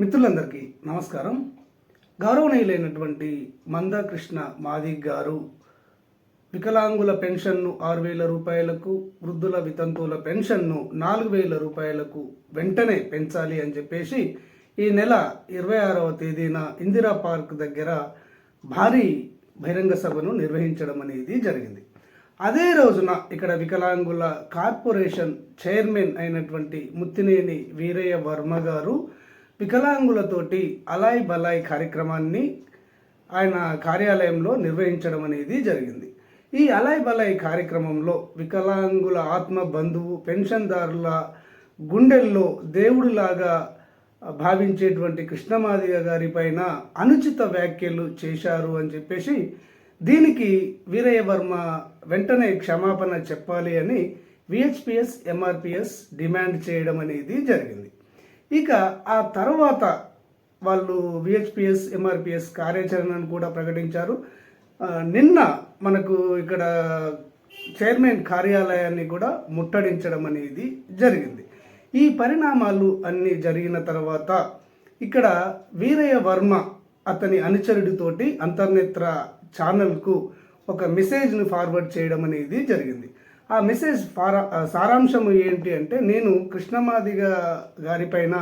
మిత్రులందరికీ నమస్కారం. గౌరవనీయులైనటువంటి మందకృష్ణ మాదిగ్ గారు వికలాంగుల పెన్షన్ను ఆరు వేల రూపాయలకు వృద్ధుల వితంతువుల పెన్షన్ను నాలుగు వేల రూపాయలకు వెంటనే పెంచాలి అని చెప్పేసి ఈ నెల ఇరవై ఆరవ తేదీన ఇందిరా పార్క్ దగ్గర భారీ బహిరంగ సభను నిర్వహించడం అనేది జరిగింది. అదే రోజున ఇక్కడ వికలాంగుల కార్పొరేషన్ చైర్మన్ అయినటువంటి ముత్తినేని వీరయ్య వర్మ గారు వికలాంగులతోటి అలాయ్ బలాయ్ కార్యక్రమాన్ని ఆయన కార్యాలయంలో నిర్వహించడం అనేది జరిగింది. ఈ అలాయ్ బలాయ్ కార్యక్రమంలో వికలాంగుల ఆత్మ బంధువు పెన్షన్దారుల గుండెల్లో దేవుడిలాగా భావించేటువంటి కృష్ణమాదిగ గారి పైన అనుచిత వ్యాఖ్యలు చేశారు అని చెప్పేసి దీనికి వీరయ్య వర్మ వెంటనే క్షమాపణ చెప్పాలి అని విహెచ్పిఎస్ ఎంఆర్పిఎస్ డిమాండ్ చేయడం అనేది జరిగింది. ఇక ఆ తర్వాత వాళ్ళు విహెచ్పిఎస్ ఎంఆర్పిఎస్ కార్యాచరణను కూడా ప్రకటించారు. నిన్న మనకు ఇక్కడ చైర్మన్ కార్యాలయాన్ని కూడా ముట్టడించడం అనేది జరిగింది. ఈ పరిణామాలు అన్నీ జరిగిన తర్వాత ఇక్కడ వీరయ్య వర్మ అతని అనుచరుడితోటి అంతర్నేత్ర ఛానల్కు ఒక మెసేజ్ను ఫార్వర్డ్ చేయడం అనేది జరిగింది. ఆ మెసేజ్ ఫారా సారాంశం ఏంటి అంటే నేను కృష్ణమాదిగ గారిపైన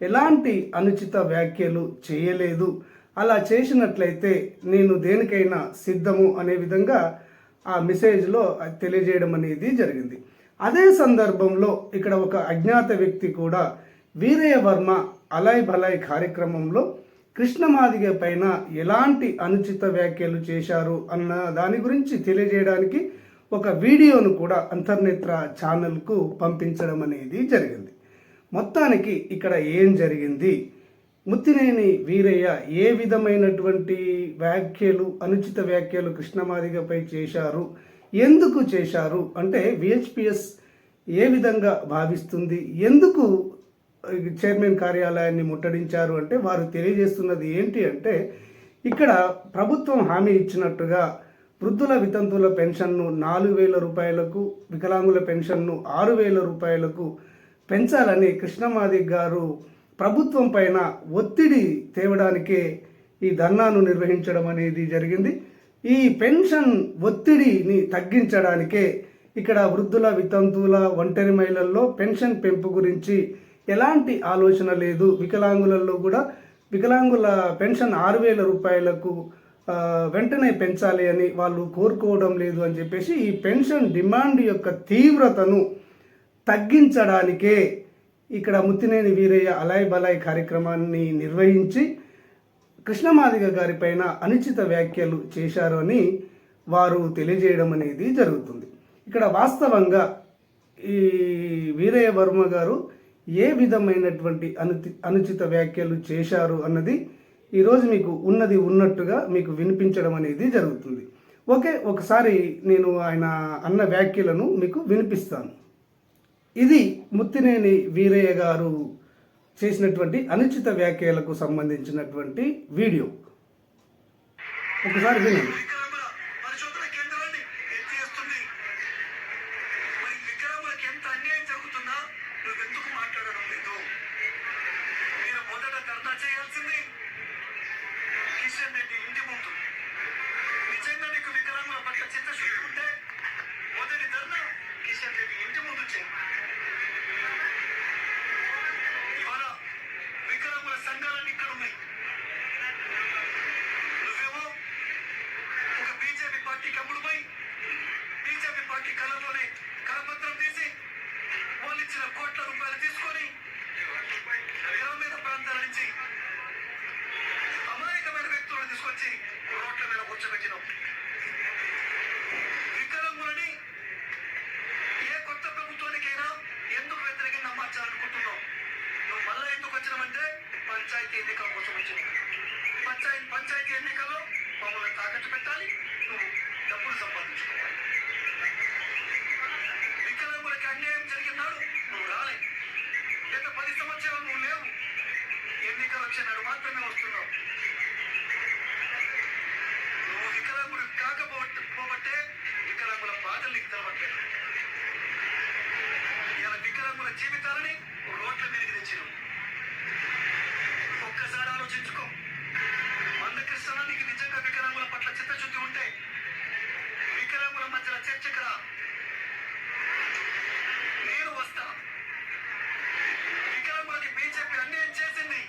ఎలాంటి అనుచిత వ్యాఖ్యలు చేయలేదు. అలా చేసినట్లయితే నేను దేనికైనా సిద్ధము అనే విధంగా ఆ మెసేజ్లో తెలియజేయడం అనేది జరిగింది. అదే సందర్భంలో ఇక్కడ ఒక అజ్ఞాత వ్యక్తి కూడా వీరయ్య వర్మ అలాయ్ బలాయ్ కార్యక్రమంలో కృష్ణమాదిగ పైన ఎలాంటి అనుచిత వ్యాఖ్యలు చేశారు అన్న దాని గురించి తెలియజేయడానికి ఒక వీడియోను కూడా అంతర్నేత్ర ఛానల్కు పంపించడం అనేది జరిగింది. మొత్తానికి ఇక్కడ ఏం జరిగింది? ముత్తినేని వీరయ్య ఏ విధమైనటువంటి వ్యాఖ్యలు అనుచిత వ్యాఖ్యలు కృష్ణమాదిగపై చేశారు? ఎందుకు చేశారు? అంటే విహెచ్పిఎస్ ఏ విధంగా భావిస్తుంది? ఎందుకు చైర్మన్ కార్యాలయాన్ని ముట్టడించారు? అంటే వారు తెలియజేస్తున్నది ఏంటి అంటే ఇక్కడ ప్రభుత్వం హామీ ఇచ్చినట్టుగా వృద్ధుల వితంతువుల పెన్షన్ను నాలుగు వేల రూపాయలకు వికలాంగుల పెన్షన్ను ఆరు వేల రూపాయలకు పెంచాలని కృష్ణమాదిక్ గారు ప్రభుత్వం పైన ఒత్తిడి తేవడానికే ఈ ధర్నాను నిర్వహించడం అనేది జరిగింది. ఈ పెన్షన్ ఒత్తిడిని తగ్గించడానికే ఇక్కడ వృద్ధుల వితంతువుల ఒంటరి మహిళల్లో పెన్షన్ పెంపు గురించి ఎలాంటి ఆలోచన లేదు. వికలాంగులలో కూడా వికలాంగుల పెన్షన్ ఆరు వేల రూపాయలకు వెంటనే పెంచాలి అని వాళ్ళు కోరుకోవడం లేదు అని చెప్పేసి ఈ పెన్షన్ డిమాండ్ యొక్క తీవ్రతను తగ్గించడానికే ఇక్కడ ముత్తినేని వీరయ్య అలాయ్ బలాయ్ కార్యక్రమాన్ని నిర్వహించి కృష్ణమాదిగ గారి పైన అనుచిత వ్యాఖ్యలు చేశారు అని వారు తెలియజేయడం అనేది జరుగుతుంది. ఇక్కడ వాస్తవంగా ఈ వీరయ్య వర్మ గారు ఏ విధమైనటువంటి అనుతి అనుచిత వ్యాఖ్యలు చేశారు అన్నది ఈరోజు మీకు ఉన్నది ఉన్నట్టుగా మీకు వినిపించడం అనేది జరుగుతుంది. ఓకే ఒకసారి నేను ఆయన అన్న వ్యాఖ్యలను మీకు వినిపిస్తాను. ఇది ముత్తినేని వీరయ్య గారు చేసినటువంటి అనుచిత వ్యాఖ్యలకు సంబంధించినటువంటి వీడియో. ఒకసారి వినండి. పంచాయతీ ఎన్నికల కోసం వచ్చినావు పంచాయతీ పంచాయతీ ఎన్నికల్లో మమ్మల్ని తాకట్టు పెట్టాలి. నువ్వు డబ్బులు సంపాదించుకోవాలి. వికలాంగులకి అన్యాయం జరిగినాడు నువ్వు రాలే. గత పది సంవత్సరాలు నువ్వు లేవు. ఎన్నికలు వచ్చినాడు మాత్రమే వస్తున్నావు. నువ్వు వికలాంగుడు కాకపోబట్టే పోబట్టే వికలాంగుల బాధలు నీకు తెలవట్లేదు. ఇలా వికలాంగుల జీవితాలని రోడ్ల మీదకి తెచ్చినావు ఒక్కసారి ఆలోచించుకో. మందకృష్ణ నీకు నిజంగా వికలాంగుల పట్ల చిత్తశుద్ధి ఉంటే వికలాంగుల మధ్యలో చర్చకు రా నేను వస్తా. వికలాంగులకి బీజేపీ అన్యాయం చేసింది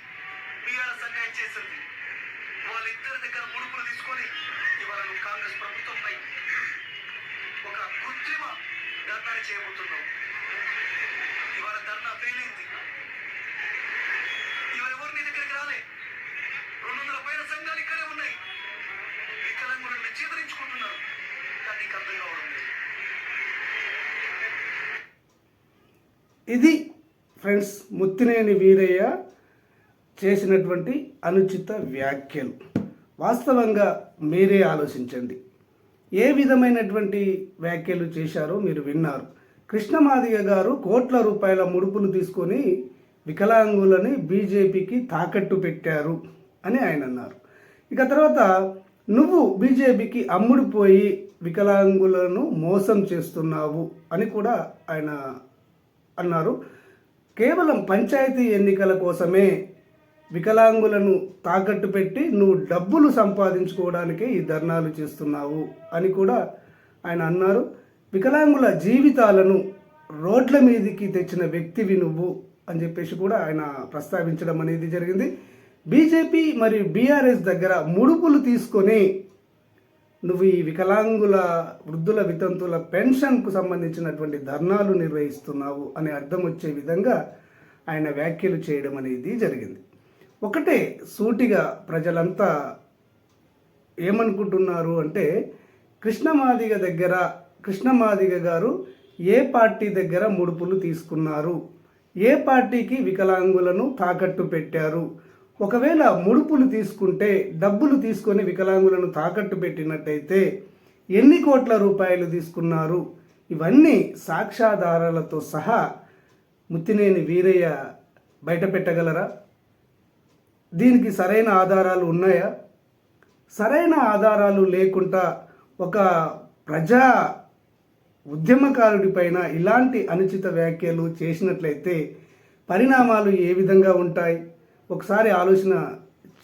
బీఆర్ఎస్ అన్యాయం చేసింది. వాళ్ళిద్దరి దగ్గర ముడుపులు తీసుకొని ఇవాళ నువ్వు కాంగ్రెస్ ప్రభుత్వంపై ఒక కృత్రిమ ధర్నా చేయబోతున్నావు. ఇవాళ ధర్నా ఫెయిల్ అయింది. ఎవరు రాలే. రెండు వందల పైన సంఘాలు ఇక్కడే ఉన్నాయి. వికలాంగులను చేదరించుకుంటున్నారు. కానీ నీకు అర్థం కావడం లేదు. ఇది ఫ్రెండ్స్ ముత్తినేని వీరయ్య చేసినటువంటి అనుచిత వ్యాఖ్యలు. వాస్తవంగా మీరే ఆలోచించండి. ఏ విధమైనటువంటి వ్యాఖ్యలు చేశారో మీరు విన్నారు. కృష్ణమాదిగ గారు కోట్ల రూపాయల ముడుపులు తీసుకొని వికలాంగులని బీజేపీకి తాకట్టు పెట్టారు అని ఆయన అన్నారు. ఇక తర్వాత నువ్వు బీజేపీకి అమ్ముడుపోయి వికలాంగులను మోసం చేస్తున్నావు అని కూడా ఆయన అన్నారు. కేవలం పంచాయతీ ఎన్నికల కోసమే వికలాంగులను తాకట్టు పెట్టి నువ్వు డబ్బులు సంపాదించుకోవడానికే ఈ ధర్నాలు చేస్తున్నావు అని కూడా ఆయన అన్నారు. వికలాంగుల జీవితాలను రోడ్ల మీదకి తెచ్చిన వ్యక్తివి నువ్వు. అని చెప్పేసి కూడా ఆయన ప్రస్తావించడం అనేది జరిగింది. బీజేపీ మరియు బీఆర్ఎస్ దగ్గర ముడుపులు తీసుకొని నువ్వు ఈ వికలాంగుల వృద్ధుల వితంతుల పెన్షన్కు సంబంధించినటువంటి ధర్నాలు నిర్వహిస్తున్నావు అనే అర్థం వచ్చే విధంగా ఆయన వ్యాఖ్యలు చేయడం అనేది జరిగింది. ఒకటే సూటిగా ప్రజలంతా ఏమనుకుంటున్నారు అంటే కృష్ణమాదిగ దగ్గర కృష్ణమాదిగ గారు ఏ పార్టీ దగ్గర ముడుపులు తీసుకున్నారు? ఏ పార్టీకి వికలాంగులను తాకట్టు పెట్టారు? ఒకవేళ ముడుపులు తీసుకుంటే డబ్బులు తీసుకొని వికలాంగులను తాకట్టు పెట్టినట్టయితే ఎన్ని కోట్ల రూపాయలు తీసుకున్నారు? ఇవన్నీ సాక్ష్యాధారాలతో సహా ముత్తినేని వీరయ్య బయట పెట్టగలరా? దీనికి సరైన ఆధారాలు ఉన్నాయా? సరైన ఆధారాలు లేకుండా ఒక ప్రజా ఉద్యమకారుడిపైన ఇలాంటి అనుచిత వ్యాఖ్యలు చేసినట్లయితే పరిణామాలు ఏ విధంగా ఉంటాయి? ఒకసారి ఆలోచన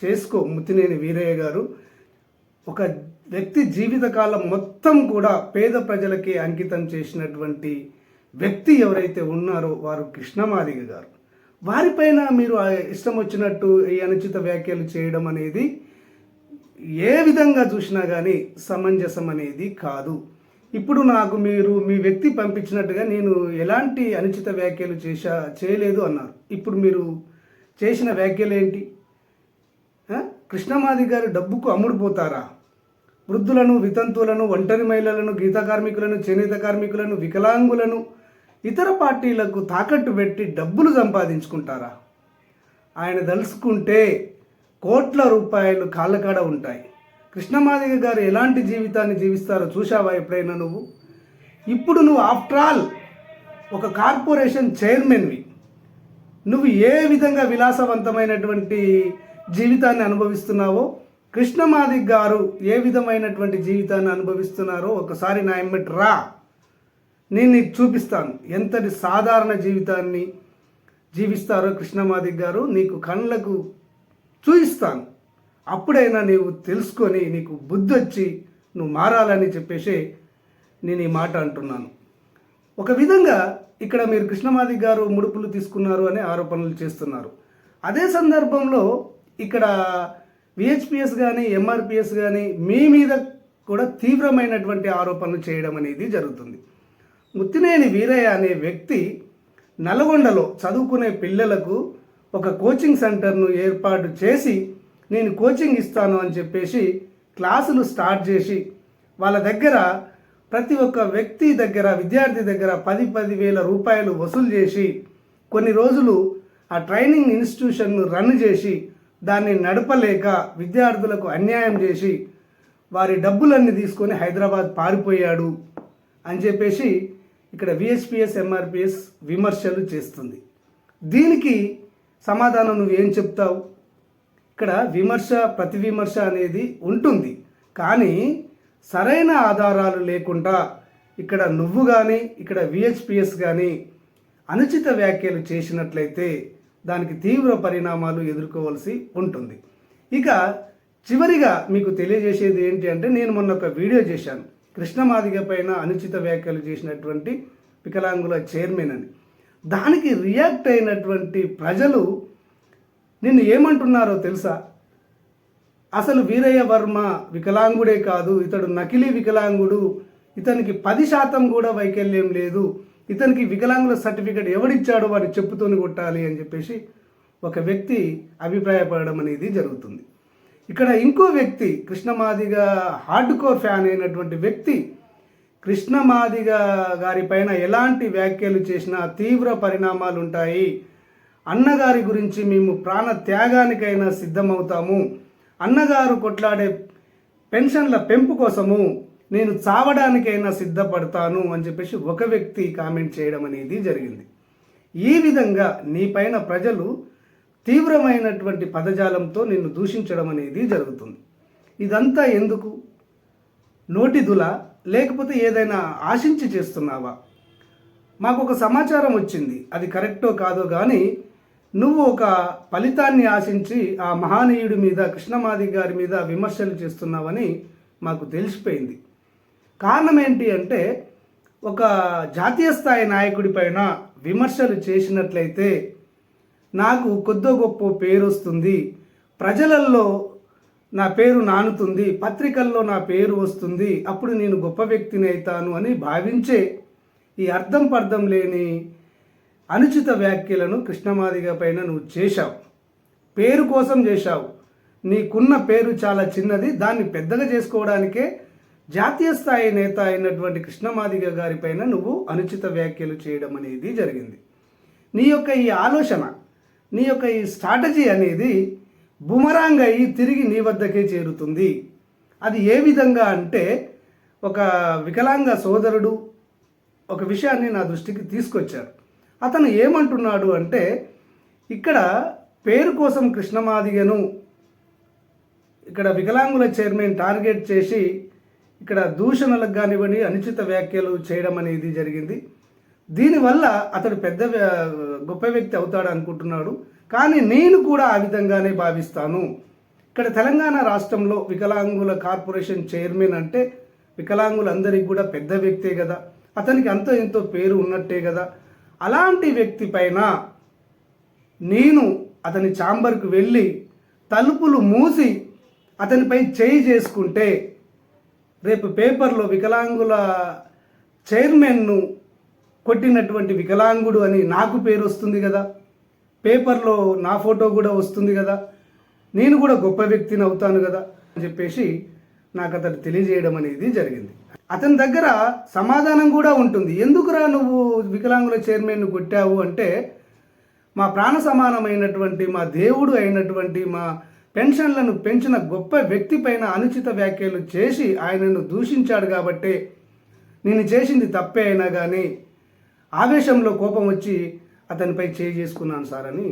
చేసుకో ముత్తినేని వీరయ్య గారు. ఒక వ్యక్తి జీవితకాలం మొత్తం కూడా పేద ప్రజలకి అంకితం చేసినటువంటి వ్యక్తి ఎవరైతే ఉన్నారో వారు కృష్ణమాదిగ గారు. వారిపైన మీరు ఇష్టం వచ్చినట్టు ఈ అనుచిత వ్యాఖ్యలు చేయడం అనేది ఏ విధంగా చూసినా కానీ సమంజసం అనేది కాదు. ఇప్పుడు నాకు మీరు మీ వ్యక్తి పంపించినట్టుగా నేను ఎలాంటి అనుచిత వ్యాఖ్యలు చేశా చేయలేదు అన్నారు. ఇప్పుడు మీరు చేసిన వ్యాఖ్యలు ఏంటి? కృష్ణమాది గారు డబ్బుకు అమ్ముడుపోతారా? వృద్ధులను వితంతువులను ఒంటరి మహిళలను గీత కార్మికులను చేనేత కార్మికులను వికలాంగులను ఇతర పార్టీలకు తాకట్టు పెట్టి డబ్బులు సంపాదించుకుంటారా? ఆయన తలుసుకుంటే కోట్ల రూపాయలు కాళ్ళకాడ ఉంటాయి. కృష్ణమాదిగ గారు ఎలాంటి జీవితాన్ని జీవిస్తారో చూశావా ఎప్పుడైనా నువ్వు? ఇప్పుడు నువ్వు ఆఫ్టర్ ఆల్ ఒక కార్పొరేషన్ చైర్మన్వి. నువ్వు ఏ విధంగా విలాసవంతమైనటువంటి జీవితాన్ని అనుభవిస్తున్నావో కృష్ణమాదిక్ గారు ఏ విధమైనటువంటి జీవితాన్ని అనుభవిస్తున్నారో ఒకసారి నా ఎమ్మటి రా. నేను నీకు చూపిస్తాను ఎంతటి సాధారణ జీవితాన్ని జీవిస్తారో కృష్ణమాదిక్ గారు నీకు కళ్ళకు చూపిస్తాను అప్పుడైనా నీవు తెలుసుకొని నీకు బుద్ధి వచ్చి నువ్వు మారాలని చెప్పేసి నేను ఈ మాట అంటున్నాను. ఒక విధంగా ఇక్కడ మీరు కృష్ణమాది గారు ముడుపులు తీసుకున్నారు అనే ఆరోపణలు చేస్తున్నారు. అదే సందర్భంలో ఇక్కడ విహెచ్పిఎస్ కానీ ఎంఆర్పిఎస్ కానీ మీ మీద కూడా తీవ్రమైనటువంటి ఆరోపణలు చేయడం అనేది జరుగుతుంది. ముత్తినేని వీరయ్య అనే వ్యక్తి నల్గొండలో చదువుకునే పిల్లలకు ఒక కోచింగ్ సెంటర్ను ఏర్పాటు చేసి నేను కోచింగ్ ఇస్తాను అని చెప్పేసి క్లాసులు స్టార్ట్ చేసి వాళ్ళ దగ్గర ప్రతి ఒక్క వ్యక్తి దగ్గర విద్యార్థి దగ్గర పది పది వేల రూపాయలు వసూలు చేసి కొన్ని రోజులు ఆ ట్రైనింగ్ ఇన్స్టిట్యూషన్ను రన్ చేసి దాన్ని నడపలేక విద్యార్థులకు అన్యాయం చేసి వారి డబ్బులన్నీ తీసుకొని హైదరాబాద్ పారిపోయాడు అని చెప్పేసి ఇక్కడ విఎస్పిఎస్ ఎంఆర్పిఎస్ విమర్శలు చేస్తుంది. దీనికి సమాధానం నువ్వేం చెప్తావు? ఇక్కడ విమర్శ ప్రతి విమర్శ అనేది ఉంటుంది. కానీ సరైన ఆధారాలు లేకుండా ఇక్కడ నువ్వు కానీ ఇక్కడ విహెచ్పిఎస్ కానీ అనుచిత వ్యాఖ్యలు చేసినట్లయితే దానికి తీవ్ర పరిణామాలు ఎదుర్కోవాల్సి ఉంటుంది. ఇక చివరిగా మీకు తెలియజేసేది ఏంటి అంటే నేను మొన్న ఒక వీడియో చేశాను. కృష్ణమాదిగ పైన అనుచిత వ్యాఖ్యలు చేసినటువంటి వికలాంగుల చైర్మన్ అని. దానికి రియాక్ట్ అయినటువంటి ప్రజలు నిన్ను ఏమంటున్నారో తెలుసా? అసలు వీరయ్య వర్మ వికలాంగుడే కాదు ఇతడు నకిలీ వికలాంగుడు ఇతనికి పది శాతం కూడా వైకల్యం లేదు ఇతనికి వికలాంగుల సర్టిఫికేట్ ఎవడిచ్చాడో వారి చెప్పుతోని కొట్టాలి అని చెప్పేసి ఒక వ్యక్తి అభిప్రాయపడడం అనేది జరుగుతుంది. ఇక్కడ ఇంకో వ్యక్తి కృష్ణమాదిగ హార్డ్ కోర్ ఫ్యాన్ అయినటువంటి వ్యక్తి కృష్ణమాదిగ గారి పైన ఎలాంటి వ్యాఖ్యలు చేసినా తీవ్ర పరిణామాలు ఉంటాయి అన్నగారి గురించి మేము ప్రాణ త్యాగానికైనా సిద్ధమవుతాము. అన్నగారు కొట్లాడే పెన్షన్ల పెంపు కోసము నేను చావడానికైనా సిద్ధపడతాను అని చెప్పేసి ఒక వ్యక్తి కామెంట్ చేయడం అనేది జరిగింది. ఈ విధంగా నీ పైన ప్రజలు తీవ్రమైనటువంటి పదజాలంతో నిన్ను దూషించడం అనేది జరుగుతుంది. ఇదంతా ఎందుకు? నోటిదుల లేకపోతే ఏదైనా ఆశించి చేస్తున్నావా? మాకు ఒక సమాచారం వచ్చింది. అది కరెక్టో కాదో కానీ నువ్వు ఒక ఫలితాన్ని ఆశించి ఆ మహానీయుడి మీద కృష్ణమాది గారి మీద విమర్శలు చేస్తున్నావని మాకు తెలిసిపోయింది. కారణం ఏంటి అంటే ఒక జాతీయ స్థాయి నాయకుడి పైన విమర్శలు చేసినట్లయితే నాకు కొద్దో గొప్ప పేరు వస్తుంది. ప్రజలల్లో నా పేరు నానుతుంది పత్రికల్లో నా పేరు వస్తుంది అప్పుడు నేను గొప్ప వ్యక్తిని అవుతాను అని భావించే ఈ అర్థం పర్థం లేని అనుచిత వ్యాఖ్యలను కృష్ణమాదిగ పైన నువ్వు చేశావు. పేరు కోసం చేశావు. నీకున్న పేరు చాలా చిన్నది. దాన్ని పెద్దగా చేసుకోవడానికే జాతీయ స్థాయి నేత అయినటువంటి కృష్ణమాదిగ గారి పైన నువ్వు అనుచిత వ్యాఖ్యలు చేయడం అనేది జరిగింది. నీ యొక్క ఈ ఆలోచన నీ యొక్క ఈ స్ట్రాటజీ అనేది బుమరాంగ్ అయ్యి తిరిగి నీ వద్దకే చేరుతుంది. అది ఏ విధంగా అంటే ఒక వికలాంగ సోదరుడు ఒక విషయాన్ని నా దృష్టికి తీసుకొచ్చారు. అతను ఏమంటున్నాడు అంటే ఇక్కడ పేరు కోసం కృష్ణమాదిగను ఇక్కడ వికలాంగుల చైర్మన్ టార్గెట్ చేసి ఇక్కడ దూషణలకు కానివ్వండి అనుచిత వ్యాఖ్యలు చేయడం అనేది జరిగింది. దీనివల్ల అతడు పెద్ద వ్య- గొప్ప వ్యక్తి అవుతాడు అనుకుంటున్నాడు. కానీ నేను కూడా ఆ విధంగానే భావిస్తాను. ఇక్కడ తెలంగాణ రాష్ట్రంలో వికలాంగుల కార్పొరేషన్ చైర్మన్ అంటే వికలాంగులందరికీ కూడా పెద్ద వ్యక్తే కదా. అతనికి అంతో ఎంతో పేరు ఉన్నట్టే కదా. అలాంటి వ్యక్తి పైన నేను అతని ఛాంబర్కు వెళ్ళి తలుపులు మూసి అతనిపై చేయి చేసుకుంటే రేపు పేపర్లో వికలాంగుల చైర్మన్ను కొట్టినటువంటి వికలాంగుడు అని నాకు పేరు వస్తుంది కదా. పేపర్లో నా ఫోటో కూడా వస్తుంది కదా. నేను కూడా గొప్ప వ్యక్తిని అవుతాను కదా అని చెప్పేసి నాకు అతను తెలియజేయడం అనేది జరిగింది. అతని దగ్గర సమాధానం కూడా ఉంటుంది. ఎందుకురా నువ్వు వికలాంగుల చైర్మన్ను కొట్టావు అంటే మా ప్రాణ సమానమైనటువంటి మా దేవుడు అయినటువంటి మా పెన్షన్లను పెంచిన గొప్ప వ్యక్తి పైన అనుచిత వ్యాఖ్యలు చేసి ఆయనను దూషించాడు కాబట్టే నేను చేసింది తప్పే అయినా కానీ ఆవేశంలో కోపం వచ్చి అతనిపై చేయి చేసుకున్నాను సార్ అని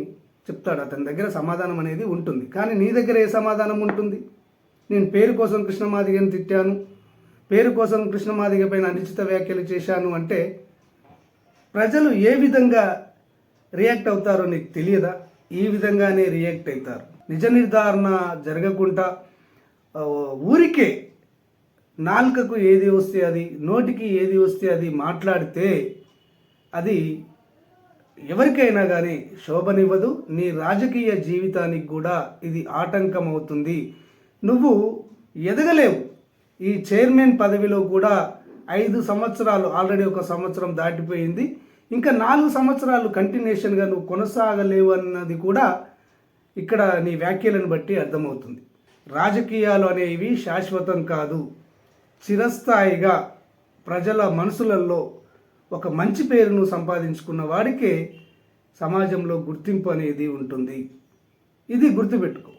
చెప్తాడు. అతని దగ్గర సమాధానం అనేది ఉంటుంది. కానీ నీ దగ్గర ఏ సమాధానం ఉంటుంది? నేను పేరు కోసం కృష్ణమాదిగని తిట్టాను. పేరు కోసం కృష్ణమాదిగ పైన అనుచిత వ్యాఖ్యలు చేశాను అంటే ప్రజలు ఏ విధంగా రియాక్ట్ అవుతారో నీకు తెలియదా? ఈ విధంగానే రియాక్ట్ అవుతారు. నిజ నిర్ధారణ జరగకుండా ఊరికే నాలుకకు ఏది వస్తే అది నోటికి ఏది వస్తే అది మాట్లాడితే అది ఎవరికైనా కానీ శోభనివ్వదు. నీ రాజకీయ జీవితానికి కూడా ఇది ఆటంకం అవుతుంది నువ్వు ఎదగలేవు. ఈ చైర్మన్ పదవిలో కూడా ఐదు సంవత్సరాలు ఆల్రెడీ ఒక సంవత్సరం దాటిపోయింది. ఇంకా నాలుగు సంవత్సరాలు కంటిన్యూషన్గా నువ్వు కొనసాగలేవు అన్నది కూడా ఇక్కడ నీ వ్యాఖ్యలను బట్టి అర్థమవుతుంది. రాజకీయాలు అనేవి శాశ్వతం కాదు. చిరస్థాయిగా ప్రజల మనసులలో ఒక మంచి పేరును సంపాదించుకున్న వాడికే సమాజంలో గుర్తింపు అనేది ఉంటుంది. ఇది గుర్తుపెట్టుకో.